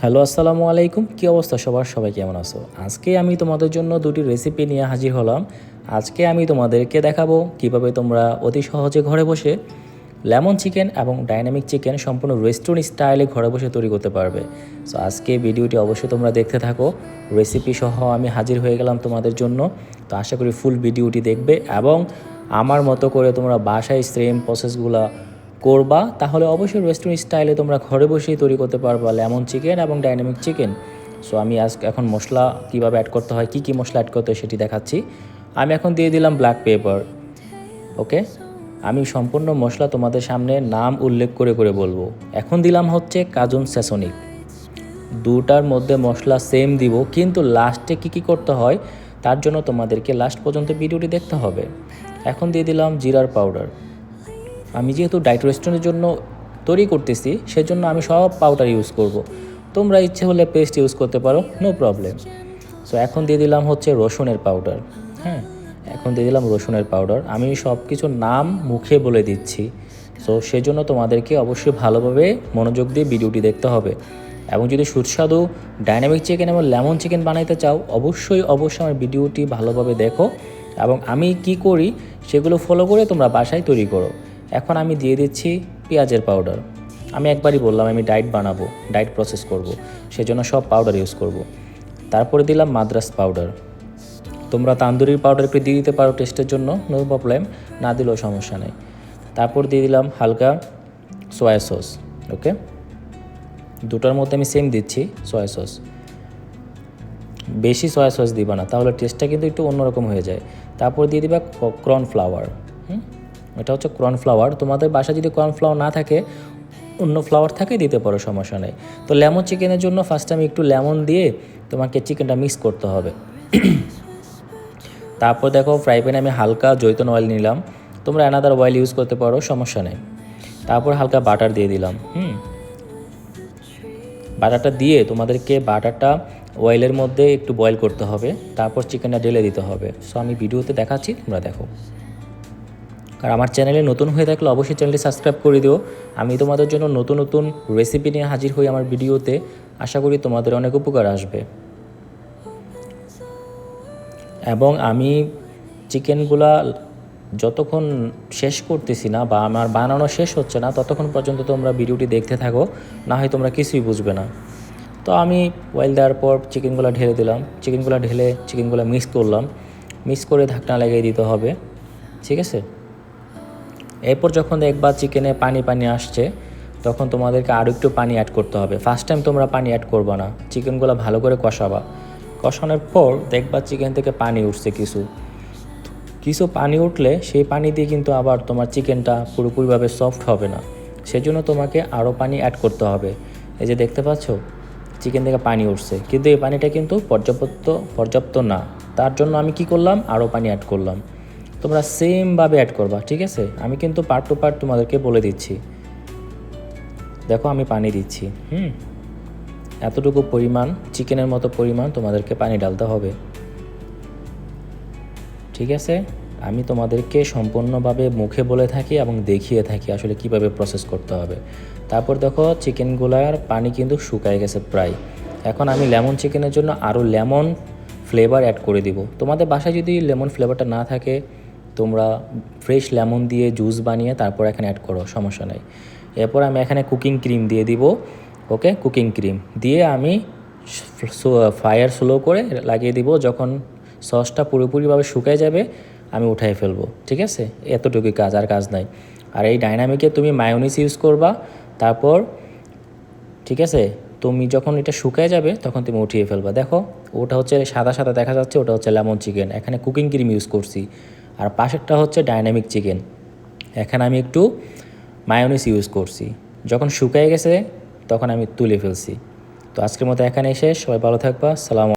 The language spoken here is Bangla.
হ্যালো, আসসালামু আলাইকুম। কী অবস্থা সবার? সবাই কেমন আছো? আজকে আমি তোমাদের জন্য দুটি রেসিপি নিয়ে হাজির হলাম। আজকে আমি তোমাদেরকে দেখাবো কীভাবে তোমরা অতি সহজে ঘরে বসে লেমন চিকেন এবং ডাইনামিক চিকেন সম্পূর্ণ রেস্টুরেন্ট স্টাইলে ঘরে বসে তৈরি করতে পারবে। সো আজকে ভিডিওটি অবশ্যই তোমরা দেখতে থাকো। রেসিপি সহ আমি হাজির হয়ে গেলাম তোমাদের জন্য। তো, আশা করি ফুল ভিডিওটি দেখবে এবং আমার মতো করে তোমরা বাসায় সেম প্রসেসগুলো করবা, তাহলে অবশ্যই রেস্টুরেন্ট স্টাইলে তোমরা ঘরে বসেই তৈরি করতে পারবা লেমন চিকেন এবং ডাইনামিক চিকেন সো আমি আজ এখন মশলা কীভাবে অ্যাড করতে হয়, কী কী মশলা অ্যাড করতে হয় সেটি দেখাচ্ছি। আমি এখন দিয়ে দিলাম ব্ল্যাক পেপার ওকে আমি সম্পূর্ণ মশলা তোমাদের সামনে নাম উল্লেখ করে করে বলব। এখন দিলাম হচ্ছে কাজুন সেসনিক দুটার মধ্যে মশলা সেম দিব, কিন্তু লাস্টে কি কি করতে হয়, তার জন্য তোমাদেরকে লাস্ট পর্যন্ত ভিডিওটি দেখতে হবে। এখন দিয়ে দিলাম জিরার পাউডার আমি যেহেতু ডাইট রেস্টুরেন্টের জন্য তৈরি করতেছি, সেজন্য আমি সব পাউডার ইউজ করব। তোমরা ইচ্ছে হলে পেস্ট ইউজ করতে পারো নো প্রবলেম সো এখন দিয়ে দিলাম হচ্ছে রসুনের পাউডার। হ্যাঁ এখন দিয়ে দিলাম রসুনের পাউডার। আমি সব কিছুর নাম মুখে বলে দিচ্ছি। সো সেজন্য তোমাদেরকে অবশ্যই ভালোভাবে মনোযোগ দিয়ে ভিডিওটি দেখতে হবে। এবং যদি সুস্বাদু ডাইনামিক চিকেন এবং লেমন চিকেন বানাইতে চাও, অবশ্যই অবশ্যই আমার ভিডিওটি ভালোভাবে দেখো। এবং আমি কি করি, সেগুলো ফলো করে তোমরা বাসায় তৈরি করো। এখন আমি দিয়ে দিচ্ছি পেঁয়াজের পাউডার আমি একবারই বললাম, আমি ডায়েট বানাবো ডায়েট প্রসেস করব। সেজন্য সব পাউডার ইউজ করব। তারপরে দিলাম মাদ্রাস পাউডার তোমরা তান্দুরির পাউডার একটু দিয়ে দিতে পারো টেস্টের জন্য নো প্রবলেম না দিলেও সমস্যা নেই। তারপর দিয়ে দিলাম হালকা সয়া সস ওকে দুটোর মধ্যে আমি সেম দিচ্ছি সয়া সস বেশি সয়া সস দিবা না, তাহলে টেস্টটা কিন্তু একটু অন্যরকম হয়ে যায়। তারপর দিয়ে দিবা কর্নফ্লাওয়ার এটা হচ্ছে কর্নফ্লাওয়ার তোমাদের বাসা যদি কর্নফ্লাওয়ার না থাকে, অন্য ফ্লাওয়ার থাকে দিতে পারো, সমস্যা নেই। তো লেমন চিকেনের জন্য ফার্স্ট আমি একটু লেমন দিয়ে তোমাকে চিকেনটা মিক্স করতে হবে। তারপর দেখো ফ্রাই প্যানে আমি হালকা জৈতন অয়েল নিলাম। তোমরা অ্যানাদার অয়েল ইউজ করতে পারো, সমস্যা নেই। তারপর হালকা বাটার দিয়ে দিলাম, হুম। বাটারটা দিয়ে তোমাদেরকে বাটারটা অয়েলের মধ্যে একটু বয়েল করতে হবে। তারপর চিকেনটা ঢেলে দিতে হবে। সো আমি ভিডিওতে দেখাচ্ছি, তোমরা দেখো। আর আমার চ্যানেলে নতুন হয়ে থাকলে অবশ্যই চ্যানেলটি সাবস্ক্রাইব করে দিও। আমি তোমাদের জন্য নতুন নতুন রেসিপি নিয়ে হাজির হই আমার ভিডিওতে। আশা করি তোমাদের অনেক উপকার আসবে। এবং আমি চিকেনগুলা যতক্ষণ শেষ করতেছি না বা আমার বানানো শেষ হচ্ছে না, ততক্ষণ পর্যন্ত তোমরা ভিডিওটি দেখতে থাকো, না হয় তোমরা কিছুই বুঝবে না। তো আমি অয়েল দেওয়ার পর চিকেনগুলো ঢেলে দিলাম। চিকেনগুলো ঢেলে চিকেনগুলো মিক্স করলাম। মিক্স করে ঢাকনা লাগিয়ে দিতে হবে। ঠিক আছে? এরপর যখন দেখবা চিকেনে পানি পানি আসছে, তখন তোমাদেরকে আরও একটু পানি অ্যাড করতে হবে। ফার্স্ট টাইম তোমরা পানি অ্যাড করবা না। চিকেনগুলো ভালো করে কষাবা। কষানোর পর দেখবা চিকেন থেকে পানি উঠছে কিছু। কিছু পানি উঠলে সেই পানি দিয়ে কিন্তু আবার তোমার চিকেনটা পুরোপুরিভাবে সফট হবে না। সেজন্য তোমাকে আরও পানি অ্যাড করতে হবে। এই যে দেখতে পাচ্ছ চিকেন থেকে পানি উঠছে। কিন্তু এই পানিটা কিন্তু পর্যাপ্ত পর্যাপ্ত না। তার জন্য আমি কি করলাম? আরও পানি অ্যাড করলাম। তোমরা সেমভাবে অ্যাড করবা, ঠিক আছে? আমি কিন্তু পার্ট টু পার্ট তোমাদেরকে বলে দিচ্ছি। দেখো আমি পানি দিচ্ছি, হুম? এতটুকু পরিমাণ, চিকেনের মতো পরিমাণ তোমাদেরকে পানি ডালতে হবে। ঠিক আছে? আমি তোমাদেরকে সম্পূর্ণভাবে মুখে বলে থাকি এবং দেখিয়ে থাকি আসলে কীভাবে প্রসেস করতে হবে। তারপর দেখো চিকেনগুলার পানি কিন্তু শুকায় গেছে প্রায়। এখন আমি লেমন চিকেনের জন্য আরও লেমন ফ্লেভার অ্যাড করে দিব। তোমাদের বাসায় যদি লেমন ফ্লেভারটা না থাকে তোমরা ফ্রেশ লেমন দিয়ে জুস বানিয়ে তারপর এখানে অ্যাড করো, সমস্যা নেই। এরপর আমি এখানে কুকিং ক্রিম দিয়ে দিব ওকে কুকিং ক্রিম দিয়ে আমি ফায়ার স্লো করে লাগিয়ে দিব, যখন সসটা পুরোপুরিভাবে শুকায় যাবে, আমি উঠাই ফেলব, ঠিক আছে? এতটুকুই কাজ, আর কাজ নাই। আর এই ডাইনামিকে তুমি মায়োনিস ইউজ করবা, তারপর, ঠিক আছে? তুমি যখন এটা শুকায় যাবে, তখন তুমি উঠিয়ে ফেলবা। দেখো, ওটা হচ্ছে সাদা সাদা দেখা যাচ্ছে, ওটা হচ্ছে লেমন চিকেন এখানে কুকিং ক্রিম ইউজ করছি। আর পাশেরটা হচ্ছে ডাইনামিক চিকেন এখানে আমি একটু মায়োনিস ইউজ করছি। যখন শুকায় গেছে, তখন আমি তুলে ফেলছি। তো আজকের মতো এখানে এসে সবাই ভালো থাকবা। সালাম